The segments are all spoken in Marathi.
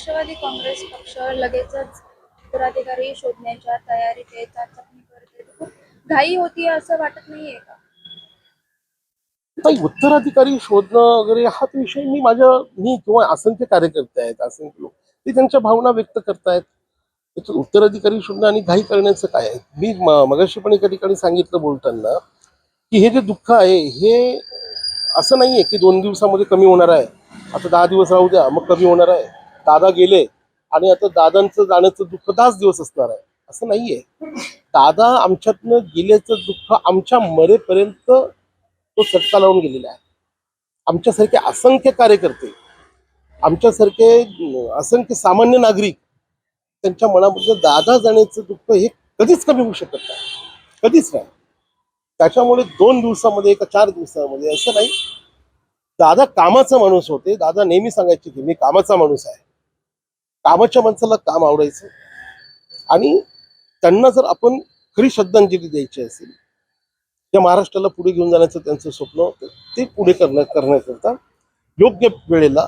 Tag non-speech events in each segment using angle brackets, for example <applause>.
राष्ट्रवादी काँग्रेस पक्ष लगेचच उत्तराधिकारी शोधण्याच्या तयारीत आहे. चाचपणी करते खूप घाई होती असं वाटत नाहीये का? उत्तराधिकारी शोधणं वगैरे हा विषय मी माझ्या मी किंवा असंख्य कार्यकर्ते आहेत असंख्य लोक ते त्यांच्या भावना व्यक्त करतायत. त्याच्यात उत्तराधिकारी शोधणं आणि घाई करण्याचं काय आहे? मी मगाशी पण एका ठिकाणी सांगितलं बोलताना की हे जे दुःख आहे हे असं नाहीये की दोन दिवसामध्ये कमी होणार आहे. आता दहा दिवस राहू द्या मग कमी होणार आहे. दादा गेले आणि आता दादांचं जाण्याचं दुःख दहाच दिवस असणार आहे. असं नाहीये. दादा आमच्यातनं गेल्याचं दुःख आमच्या मरेपर्यंत तो चटका लावून गेलेला आहे. आमच्यासारखे असंख्य कार्यकर्ते आमच्यासारखे असंख्य सामान्य नागरिक त्यांच्या मनामध्ये दादा जाण्याचं दुःख हे कधीच कमी होऊ शकत नाही. कधीच नाही. त्याच्यामुळे दोन दिवसामध्ये का चार दिवसामध्ये असं नाही. दादा कामाचा माणूस होते. दादा नेहमी सांगायचे की मी कामाचा माणूस आहे. कामाच्या माणसाला काम आवडायचं. आणि त्यांना जर आपण खरी श्रद्धांजली द्यायची असेल त्या महाराष्ट्राला पुढे घेऊन जाण्याचं त्यांचं स्वप्न होतं ते पुढे करण्या करण्याकरता योग्य वेळेला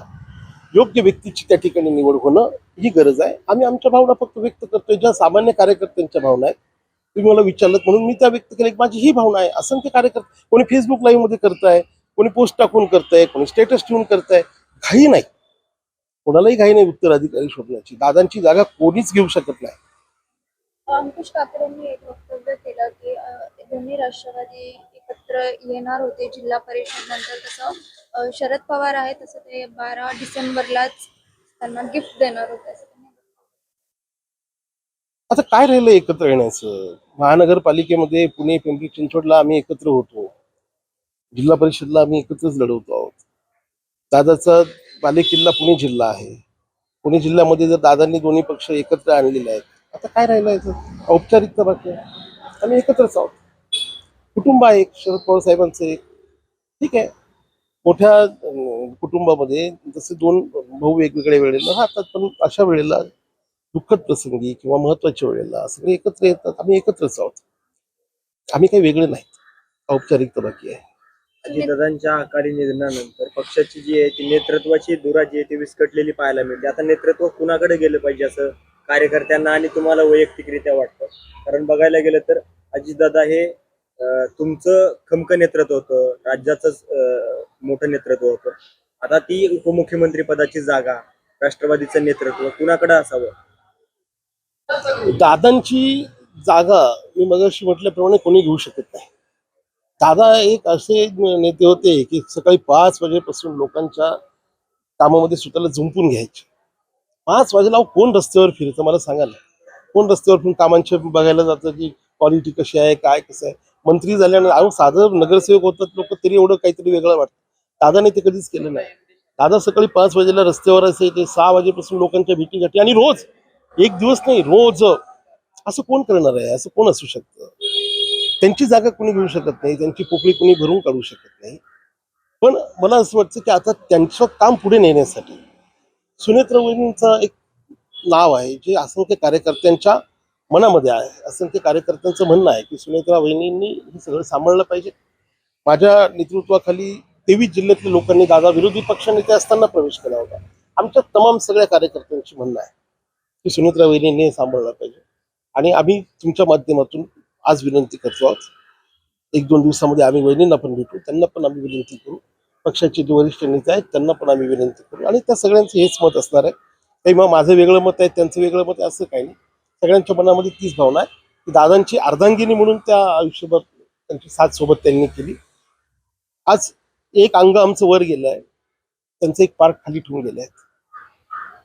योग्य व्यक्तीची त्या ठिकाणी निवड होणं ही गरज आहे. आम्ही आमच्या भावना फक्त व्यक्त करतोय ज्या सामान्य कार्यकर्त्यांच्या भावना आहेत. तुम्ही मला विचारलं म्हणून मी त्या व्यक्त केल्या माझी ही भावना आहे. असंख्य कार्यकर्ते कोणी फेसबुक लाईव्हमध्ये करताय कोणी पोस्ट टाकून करताय कोणी स्टेटस ठेवून करताय काही नाही. कोणालाही घाई नाही उत्तराधिकारी शोधण्याची. दादांची जागा कोणीच घेऊ शकत नाही. अंकुश काकडेंनी एक वक्तव्य केलं की दोन्ही राष्ट्रवादी एकत्र येणार होते जिल्हा परिषद नंतर. तसं शरद पवार आहे तसं ते बारा डिसेंबरलाच त्यांना गिफ्ट देणार होते असं आता काय राहिलं एकत्र येण्याचं? महानगरपालिकेमध्ये पुणे पिंपरी चिंचवडला आम्ही एकत्र होतो. जिल्हा परिषदला आम्ही एकत्रच लढवतो आहोत. दादाचा बालेकिल्ला पुणे जिल्हा आहे. पुणे जिल्ह्यामध्ये जर दादांनी दोन्ही पक्ष एकत्र आणलेले आहेत आता काय राहिलं याचं औपचारिकता बाकी आहे. आम्ही एकत्रच आहोत. कुटुंब आहे एक शरद पवार साहेबांचं एक. ठीक आहे. मोठ्या कुटुंबामध्ये जसे दोन भाऊ वेगवेगळ्या वेळेला राहतात पण अशा वेळेला दुःखद प्रसंगी किंवा महत्त्वाच्या वेळेला सगळे एकत्र येतात. आम्ही एकत्रच आहोत. आम्ही काही वेगळे नाहीत. औपचारिकता बाकी आहे. अजितदादांच्या अकाली निधनानंतर पक्षाची जी आहे ती नेतृत्वाची धुरा जी आहे ती विस्कटलेली पाहायला मिळते. आता नेतृत्व कुणाकडे गेलं पाहिजे असं कार्यकर्त्यांना आणि तुम्हाला वैयक्तिकरित्या वाटतं? कारण बघायला गेलं तर अजितदादा हे तुमचं खमक नेतृत्व होतं राज्याचंच मोठं नेतृत्व होतं. आता ती उपमुख्यमंत्री पदाची जागा राष्ट्रवादीचं नेतृत्व कुणाकडे असावं? दादांची जागा मी मगाशी म्हटल्याप्रमाणे कोणी घेऊ शकत नाही. दादा एक असे नेते होते की सकाळी पाच वाजेपासून लोकांच्या कामामध्ये स्वतःला झुंपून घ्यायचे. पाच वाजेला अहो कोण रस्त्यावर फिरतं? मला सांगा ना. कोण रस्त्यावर फिरून कामांच्या बघायला जातं की क्वालिटी कशी आहे काय कसं आहे? मंत्री झाल्यानंतर अहो साधं नगरसेवक होतात लोक तरी एवढं काहीतरी वेगळं वाटतं. दादाने ते कधीच केलं नाही. दादा सकाळी पाच वाजेला रस्त्यावर असायचे सहा वाजेपासून लोकांच्या भेटीगाठी आणि रोज. एक दिवस नाही रोज. असं कोण करणार आहे? असं कोण असू शकतं? त्यांची जागा कुणी घेऊ शकत नाही त्यांची पोकळी कुणी भरून काढू शकत नाही. पण मला असं वाटतं की आता त्यांचं काम पुढे नेण्यासाठी सुनेत्र एक नाव आहे जे असंख्य कार्यकर्त्यांच्या मनामध्ये आहे. असंख्य कार्यकर्त्यांचं म्हणणं आहे की सुनेत्रा वहिनींनी हे सगळं सांभाळलं पाहिजे. माझ्या नेतृत्वाखाली तेवीस जिल्ह्यातल्या लोकांनी दादा विरोधी पक्षनेते असताना प्रवेश केला होता. आमच्या तमाम सगळ्या कार्यकर्त्यांची म्हणणं आहे की सुनेत्रा वहिनींनी हे सांभाळलं पाहिजे. आणि आम्ही तुमच्या माध्यमातून आज विनंती करतो आहोत एक दोन दिवसामध्ये आम्ही वहिनींना पण भेटू त्यांना पण आम्ही विनंती करू. पक्षाचे जे वरिष्ठ नेते आहेत त्यांना पण आम्ही विनंती करू. आणि त्या सगळ्यांचं हेच मत असणार आहे. काही मग माझं वेगळं मत आहे त्यांचं वेगळं मत आहे असं काही नाही. सगळ्यांच्या मनामध्ये तीच भावना आहे की दादांची अर्धांगिनी म्हणून त्या आयुष्यभर त्यांची साथ सोबत त्यांनी केली. आज एक अंग आमचं वर गेलं आहे. त्यांचं एक पार्ट खाली ठेवून गेले आहेत.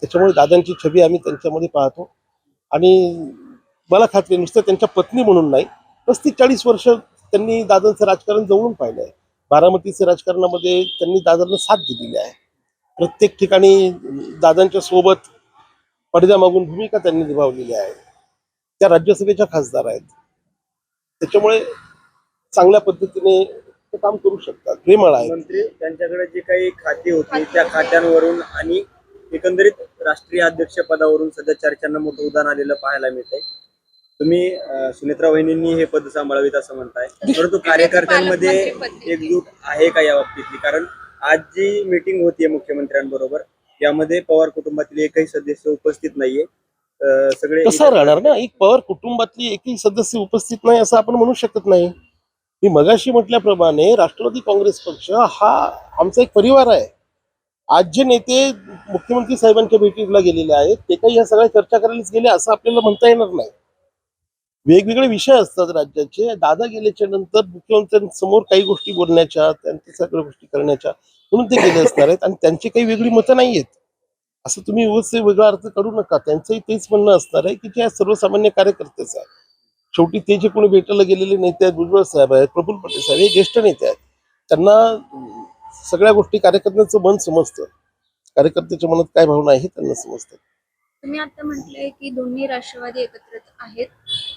त्याच्यामुळे दादांची छबी आम्ही त्यांच्यामध्ये पाहतो. आणि मला खात्री आहे, नुसतं त्यांच्या पत्नी म्हणून नाही पस्तीस चाळीस वर्ष त्यांनी दादांचं राजकारण जवळून पाहिलं आहे. बारामतीचं राजकारणामध्ये त्यांनी दादांना साथ दिलेली आहे. प्रत्येक ठिकाणी दादांच्या सोबत पडद्यामागून भूमिका त्यांनी निभावलेली आहे. त्या राज्यसभेच्या खासदार आहेत. त्याच्यामुळे चांगल्या पद्धतीने ते काम करू शकतात. प्रेमळ आहे मंत्री त्यांच्याकडे जे काही खाती होती त्या खात्यांवरून आणि एकंदरीत राष्ट्रीय अध्यक्ष पदावरून सध्या चर्चांना मोठं उदाहरण आलेलं पाहायला मिळतंय. तुम्ही अं, सुनेत्रा वहिनींनी हे पद सांभाळावीत असं म्हणताय. परंतु कार्यकर्त्यांमध्ये <laughs> एकजूट आहे का या बाबतीतली? कारण आज जी मीटिंग होतीये मुख्यमंत्र्यांबरोबर यामध्ये पवार कुटुंबातील एकही सदस्य उपस्थित नाहीये. अं, सगळे कसं राहणार ना? एक पवार कुटुंबातली एकही सदस्य उपस्थित नाही असं आपण म्हणू शकत नाही. मी मगाशी म्हटल्याप्रमाणे राष्ट्रवादी काँग्रेस पक्ष हा आमचा एक परिवार आहे. आज जे नेते मुख्यमंत्री साहेबांच्या भेटीला गेलेले आहेत ते काही या सगळ्या चर्चा करायलाच गेले असं आपल्याला म्हणता येणार नाही. वेगवेगळे विषय असतात राज्याचे. दादा गेल्याच्यानंतर मुख्यमंत्र्यांसमोर काही गोष्टी बोलण्याच्या त्यांच्या सगळ्या गोष्टी करण्याच्या म्हणून ते गेले असणार आहेत. आणि त्यांची काही वेगळी मतं नाही आहेत असं तुम्ही व्यवस्थित वेगळा अर्थ करू नका. त्यांचंही तेच म्हणणं असणार आहे की ते सर्वसामान्य कार्यकर्तेच आहे शेवटी ते जे कोणी भेटायला गेलेले नेते आहेत भुजबळ साहेब आहेत प्रफुल्ल पटेल साहेब हे ज्येष्ठ नेते आहेत. त्यांना सगळ्या गोष्टी कार्यकर्त्यांचं मन समजतं. कार्यकर्त्याच्या मनात काय भावना आहे त्यांना समजतं. तुम्ही आता म्हटलंय की दोन्ही राष्ट्रवादी एकत्रित आहेत.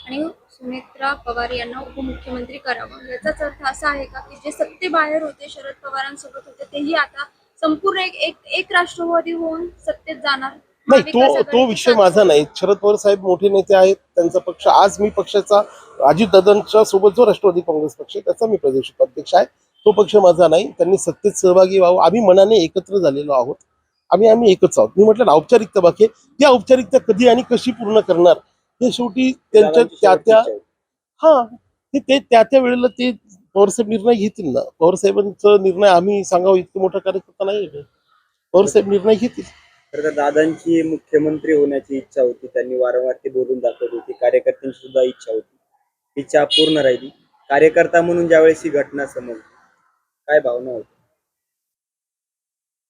आणि सुनेत्रा पवार यांना उपमुख्यमंत्री करावं. याचाच अर्थ असा आहे का की जे सत्तेबाहेर होते शरद पवारांसोबत होते तेही आता संपूर्ण एक एक एक राष्ट्रवादी होऊन सत्तेत जाणार. नाही तो तो विषय माझा नाही. शरद पवार साहेब मोठे नेते आहेत त्यांचा पक्ष आज मी पक्षाचा अजितदादांच्या सोबत जो राष्ट्रवादी काँग्रेस पक्ष आहे त्याचा मी प्रदेश उपाध्यक्ष आहे. तो पक्ष माझा नाही. त्यांनी सत्तेत सहभागी व्हावं. आम्ही मनाने एकत्र झालेलो आहोत. आम्ही आम्ही एकच आहोत. मी म्हटलं ना औपचारिकता बाकी आहे. ती औपचारिकता कधी आणि कशी पूर्ण करणार? हे शेवटी त्यांच्या त्या त्या. हा ते ते त्या त्या वेळेला ते पवारसाहेब निर्णय घेतील ना. पवारसाहेबांचा निर्णय आम्ही सांगावं इतकं मोठा कार्यकर्ता नाही. पवारसाहेब निर्णय घेतील. तर दादांची मुख्यमंत्री होण्याची इच्छा होती त्यांनी वारंवार ते बोलून दाखवली होती कार्यकर्त्यांची सुद्धा इच्छा होती. इच्छा पूर्ण राहिली. कार्यकर्ता म्हणून ज्यावेळेस ही घटना समजली काय भावना होती?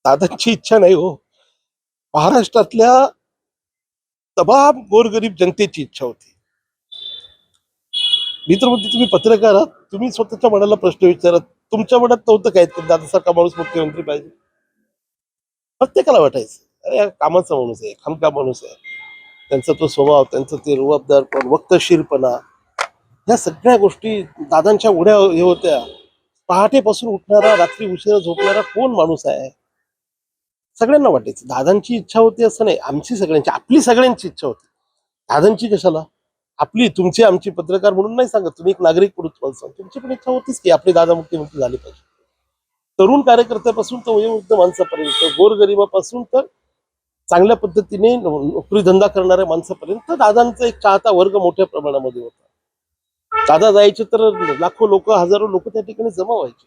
दादांची इच्छा नाही हो. महाराष्ट्रातल्या तमाम गोरगरीब जनतेची इच्छा होती. मी तर म्हणतो तुम्ही पत्रकार आहात तुम्ही स्वतःच्या मनाला प्रश्न विचारा तुमच्या मनात नव्हतं काय दादासारखा माणूस मुख्यमंत्री पाहिजे. प्रत्येकाला वाटायचं अरे कामाचा माणूस आहे खमका माणूस आहे. त्यांचा तो स्वभाव त्यांचं ते रुबाबदारपण वक्तशीरपणा ह्या सगळ्या गोष्टी दादांच्या उड्या हे होत्या. पहाटेपासून उठणारा रात्री उशिरा झोपणारा कोण माणूस आहे? सगळ्यांना वाटायचं. दादांची इच्छा होती असं नाही आमची सगळ्यांची आपली सगळ्यांची इच्छा होती. दादांची कशाला? आपली तुमची आमची पत्रकार म्हणून नाही सांगत. तुम्ही एक नागरिक म्हणून तुम्हाला तुमची पण इच्छा होतीच की आपले दादा मुख्यमंत्री झाले पाहिजे. तरुण कार्यकर्त्यापासून तर वयोवृद्ध माणसापर्यंत गोरगरिबापासून तर चांगल्या पद्धतीने नोकरी धंदा करणाऱ्या माणसापर्यंत दादांचा एक चाहता वर्ग मोठ्या प्रमाणामध्ये होता. दादा जायचे तर लाखो लोक हजारो लोक त्या ठिकाणी जमा व्हायचे.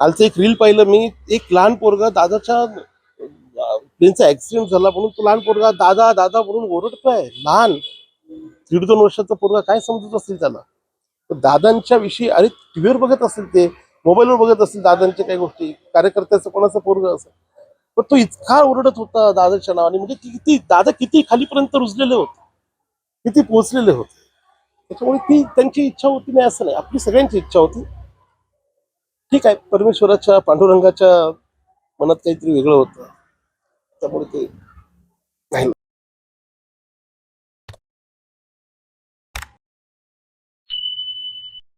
कालचं एक रील पाहिलं मी एक लहान पोरगा दादाच्या त्यांचा ऍक्सिडेंट झाला म्हणून तो लहान पोरगा दादा दादा म्हणून ओरडतोय. लहान दीड दोन वर्षाचा पोरगा काय समजत असेल त्याला? तर दादांच्या विषयी अरे टीव्हीवर बघत असेल ते मोबाईलवर बघत असेल दादांच्या काही गोष्टी कार्यकर्त्याचं कोणाचा पोरगा असेल पण तो इतका ओरडत होता दादाच्या नावाने म्हणजे किती दादा किती खालीपर्यंत रुजलेले होते किती पोहोचलेले होते. त्याच्यामुळे ती त्यांची इच्छा होती नाही असं नाही आपली सगळ्यांची इच्छा होती. ठीक आहे परमेश्वराच्या पांडुरंगाच्या मनात काहीतरी वेगळं होतं. त्यामुळे ते